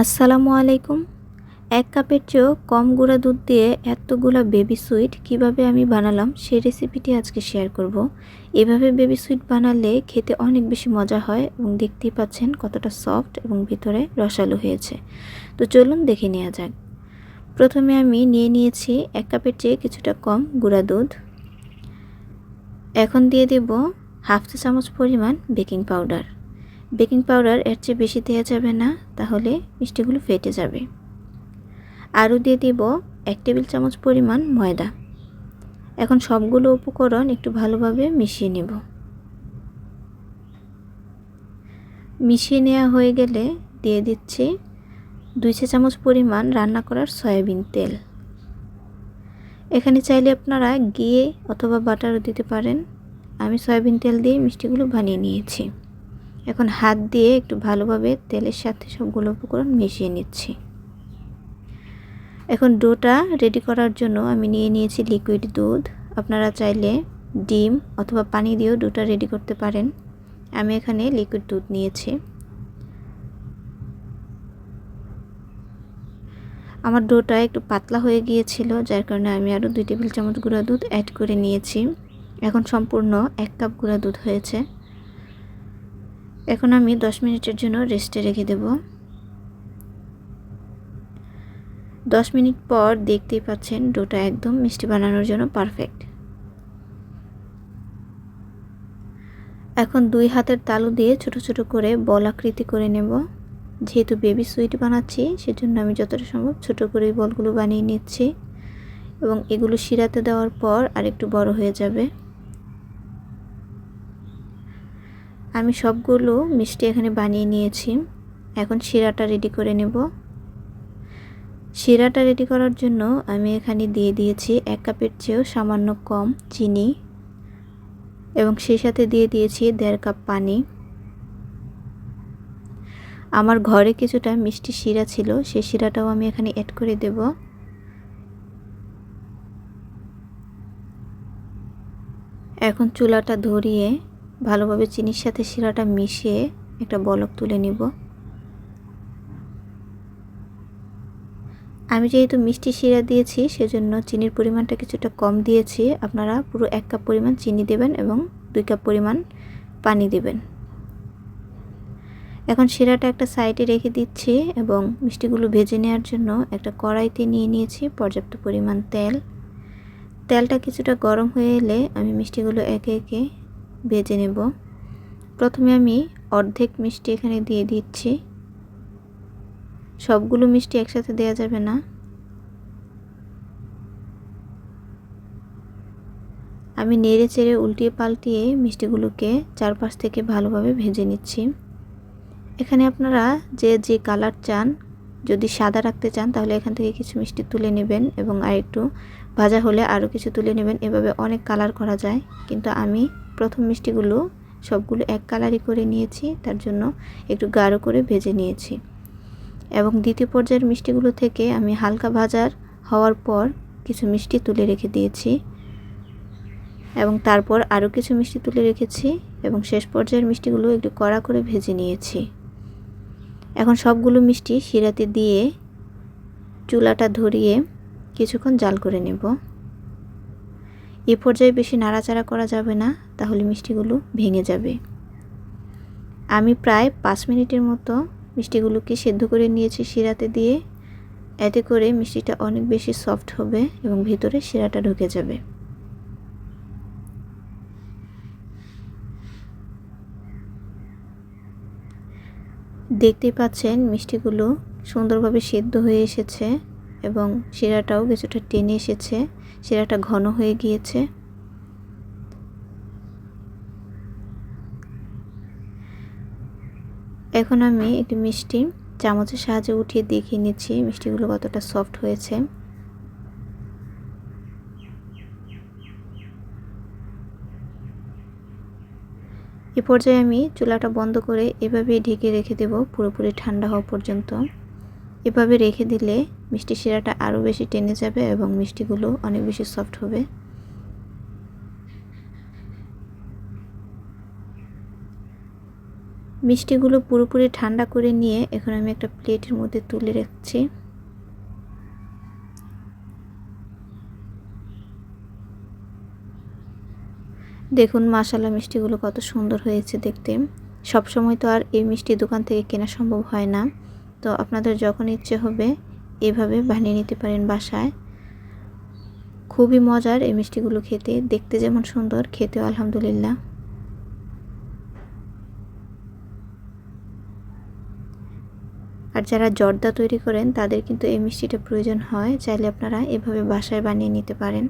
আসসালামু আলাইকুম। এক কাপের চেয়েও কম গুঁড়া দুধ দিয়ে এতগুলা বেবি সুইট কীভাবে আমি বানালাম সেই রেসিপিটি আজকে শেয়ার করব। এভাবে বেবি সুইট বানালে খেতে অনেক বেশি মজা হয় এবং দেখতেই পাচ্ছেন কতটা সফট এবং ভিতরে রসালো হয়েছে। তো চলুন দেখে নেওয়া যাক। প্রথমে আমি নিয়ে নিয়েছি এক কাপের চেয়ে কিছুটা কম গুঁড়া দুধ। এখন দিয়ে দেব হাফ চা চামচ পরিমাণ বেকিং পাউডার বেকিং পাউডার এর চেয়ে বেশি দেওয়া যাবে না, তাহলে মিষ্টিগুলো ফেটে যাবে। আরও দিয়ে দিব এক টেবিল চামচ পরিমাণ ময়দা। এখন সবগুলো উপকরণ একটু ভালোভাবে মিশিয়ে নেব। মিশিয়ে নেওয়া হয়ে গেলে দিয়ে দিচ্ছি দুই চা চামচ পরিমাণ রান্না করার সয়াবিন তেল। এখানে চাইলে আপনারা গিয়ে অথবা বাটারও দিতে পারেন। আমি সয়াবিন তেল দিয়ে মিষ্টিগুলো বানিয়ে নিয়েছি। এখন হাত দিয়ে একটু ভালোভাবে তেলের সাথে সবগুলো উপকরণ মিশিয়ে নিচ্ছি। এখন ডোটা রেডি করার জন্য আমি নিয়ে নিয়েছি লিকুইড দুধ। আপনারা চাইলে ডিম অথবা পানি দিয়েও ডোটা রেডি করতে পারেন। আমি এখানে লিকুইড দুধ নিয়েছি। আমার ডোটা একটু পাতলা হয়ে গিয়েছিল, যার কারণে আমি আরও দুই টেবিল চামচ গুঁড়া দুধ অ্যাড করে নিয়েছি। এখন সম্পূর্ণ এক কাপ গুঁড়া দুধ হয়েছে। এখন আমি 10 মিনিটের জন্য রেস্টে রেখে দেব। 10 মিনিট পর দেখতেই পাচ্ছেন ডোটা একদম মিষ্টি বানানোর জন্য পারফেক্ট। এখন দুই হাতের তালু দিয়ে ছোট ছোট করে বল আকৃতি করে নেব। যেহেতু বেবি সুইট বানাচ্ছি, সেজন্য আমি যতটা সম্ভব ছোট করে বলগুলো বানিয়ে নিচ্ছি এবং এগুলো শিরাতে দেওয়ার পর আরেকটু বড় হয়ে যাবে। আমি সবগুলো মিষ্টি এখানে বানিয়ে নিয়েছি। এখন শিরাটা রেডি করে নেব। শিরাটা রেডি করার জন্য আমি এখানে দিয়ে দিয়েছি এক কাপের চেয়েও সামান্য কম চিনি এবং সেই সাথে দিয়ে দিয়েছি দেড় কাপ পানি। আমার ঘরে কিছুটা মিষ্টি শিরা ছিল, সেই শিরাটাও আমি এখানে অ্যাড করে দেব। এখন চুলাটা ধরিয়ে ভালোভাবে চিনির সাথে শিরাটা মিশিয়ে একটা বলক তুলে নিব। আমি যেহেতু মিষ্টি শিরা দিয়েছি, সেজন্য চিনির পরিমাণটা কিছুটা কম দিয়েছি। আপনারা পুরো এক কাপ পরিমাণ চিনি দেবেন এবং দুই কাপ পরিমাণ পানি দেবেন। এখন শিরাটা একটা সাইডে রেখে দিচ্ছি এবং মিষ্টিগুলো ভেজে নেওয়ার জন্য একটা কড়াইতে নিয়ে নিয়েছি পর্যাপ্ত পরিমাণ তেল। তেলটা কিছুটা গরম হয়ে এলে আমি মিষ্টিগুলো একে একে ভেজে নেব। প্রথমে আমি অর্ধেক মিষ্টি এখানে দিয়ে দিচ্ছি। সবগুলো মিষ্টি একসাথে দেওয়া যাবে না। আমি নেড়ে চেড়ে উল্টিয়ে পাল্টিয়ে মিষ্টিগুলোকে চারপাশ থেকে ভালোভাবে ভেজে নিচ্ছি। এখানে আপনারা যে যে কালার চান, যদি সাদা রাখতে চান, তাহলে এখান থেকে কিছু মিষ্টি তুলে নেবেন এবং আর একটু ভাজা হলে আরও কিছু তুলে নেবেন। এভাবে অনেক কালার করা যায়, কিন্তু আমি প্রথম মিষ্টিগুলো সবগুলো এক কালারই করে নিয়েছি, তার জন্য একটু গাঢ় করে ভেজে নিয়েছি। এবং দ্বিতীয় পর্যায়ের মিষ্টিগুলো থেকে আমি হালকা ভাজার হওয়ার পর কিছু মিষ্টি তুলে রেখে দিয়েছি। এবং তারপর আরও কিছু মিষ্টি তুলে রেখেছি এবং শেষ পর্যায়ের মিষ্টিগুলো একটু কড়া করে ভেজে নিয়েছি। এখন সবগুলো মিষ্টি শিরাতে দিয়ে চুলাটা ধরিয়ে কিছুক্ষণ জাল করে নেব। এ পর্যায়ে বেশি নাড়াচাড়া করা যাবে না, তাহলে মিষ্টিগুলো ভেঙে যাবে। আমি প্রায় পাঁচ মিনিটের মতো মিষ্টিগুলোকে সেদ্ধ করে নিয়েছি শিরাতে দিয়ে। এতে করে মিষ্টিটা অনেক বেশি সফট হবে এবং ভিতরে শিরাটা ঢুকে যাবে। দেখতেই পাচ্ছেন মিষ্টিগুলো সুন্দরভাবে সেদ্ধ হয়ে এসেছে। এবং শিরাটাও কিছুটা টেনে এসেছে। শিরাটা ঘন হয়ে গিয়েছে। এখন আমি একটি মিষ্টি চামচের সাহায্যে উঠিয়ে দেখিয়ে নিচ্ছি মিষ্টিগুলো কতটা সফট হয়েছে। এ পর্যায়ে আমি চুলাটা বন্ধ করে এভাবেই ঢেকে রেখে দেব, পুরোপুরি ঠান্ডা হওয়া পর্যন্ত। এভাবে রেখে দিলে মিষ্টি শিরাটা আরও বেশি টেনে যাবে এবং মিষ্টিগুলো অনেক বেশি সফট হবে। মিষ্টিগুলো পুরোপুরি ঠান্ডা করে নিয়ে এখন আমি একটা প্লেটের মধ্যে তুলে রাখছি। দেখুন মাসালা মিষ্টিগুলো কত সুন্দর হয়েছে দেখতে। সব সময় তো আর এই মিষ্টি দোকান থেকে কেনা সম্ভব হয় না। তো আপনাদের যখন ইচ্ছে হবে এভাবে বানিয়ে নিতে পারেন বাসায়। খুবই মজার এই মিষ্টিগুলো খেতে। দেখতে যেমন সুন্দর, খেতেও আলহামদুলিল্লাহ। আর যারা জর্দা তৈরি করেন, তাদের কিন্তু এই মিষ্টিটা প্রয়োজন হয়। চাইলে আপনারা এভাবে বাসায় বানিয়ে নিতে পারেন।